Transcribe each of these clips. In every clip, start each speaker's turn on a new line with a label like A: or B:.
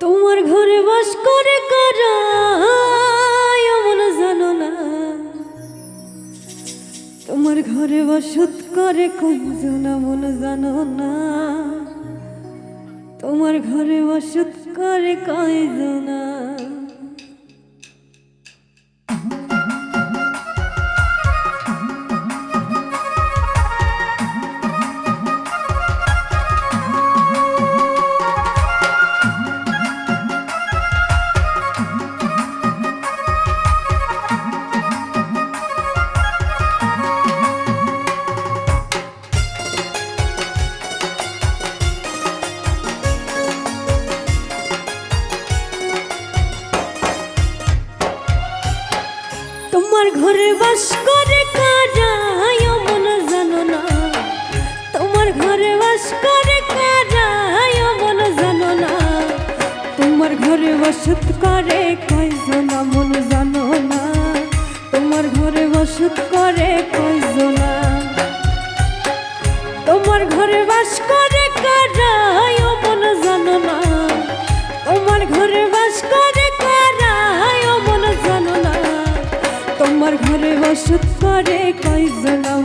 A: তোমার ঘরে বাস করে কারা? এমন জানো না। তোমার ঘরে বসত করে কয়জন মন জানো না। তোমার ঘরে বসত করে কয়জনা তোমার বাস করে জানো না। তোমার ঘরে বাস জানো না। তোমার ঘরে করে কয়জন মন জানো না। তোমার ঘরে বসত করে কয়জনা বসত করে কয়জনা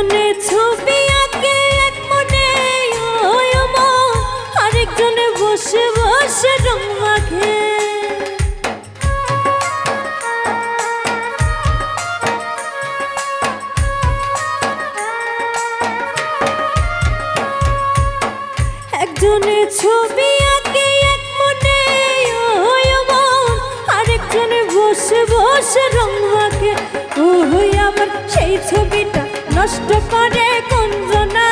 A: একজনে ছবি আঁকে, এক মনে আরেকজনে বসে বসে রং মাখে। একজনে ছবি আঁকে, এক মনে আরেকজনে বসে বসে রং মাখে। ও আবার সেই ছবিটা নষ্ট করে কঞ্জনা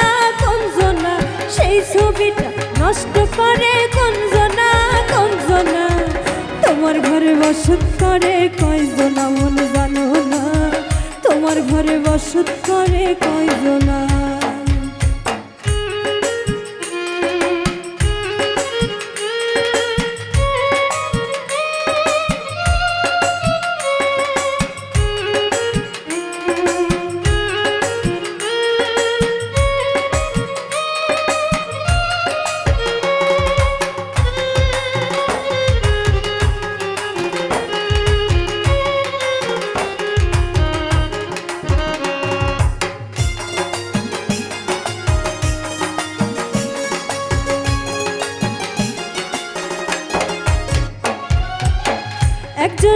A: কঞ্জনা। সেই ছবিটা নষ্ট করে কঞ্জনা কঞ্জনা। তোমার ঘরে বসত করে কয়জনা মন জানো না। তোমার ঘরে বসত করে কয়জনা।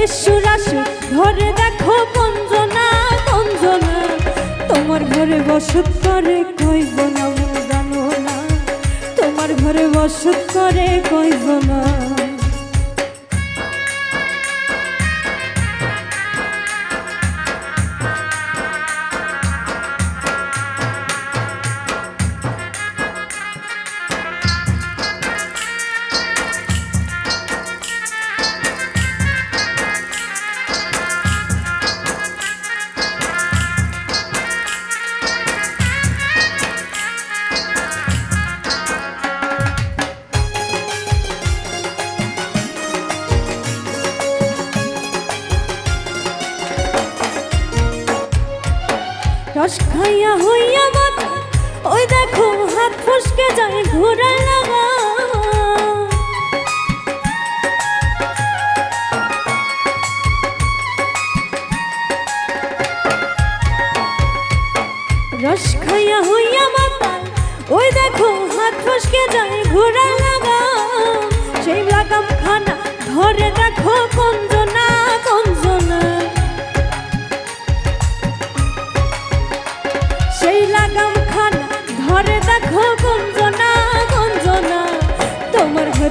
A: বেসুরা সুর ঘরে দেখো কঞ্জনা কঞ্জনা তোমার ঘরে বসত করে কইব না জানো না? তোমার ঘরে বসত করে কয়জনা খাইয়া হইয়া মাতা ওই দেখো হাত ফসকে যায় ঘোরা লাগা। রস খাইয়া হইয়া মাতাল ওই দেখো হাত ফসকে যায় ঘোরা লাগা। সেই লাগাম খানা ধরে দেখো কঞ্জনা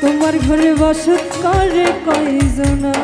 A: তোমার ঘরে বসত করে কয়জনা?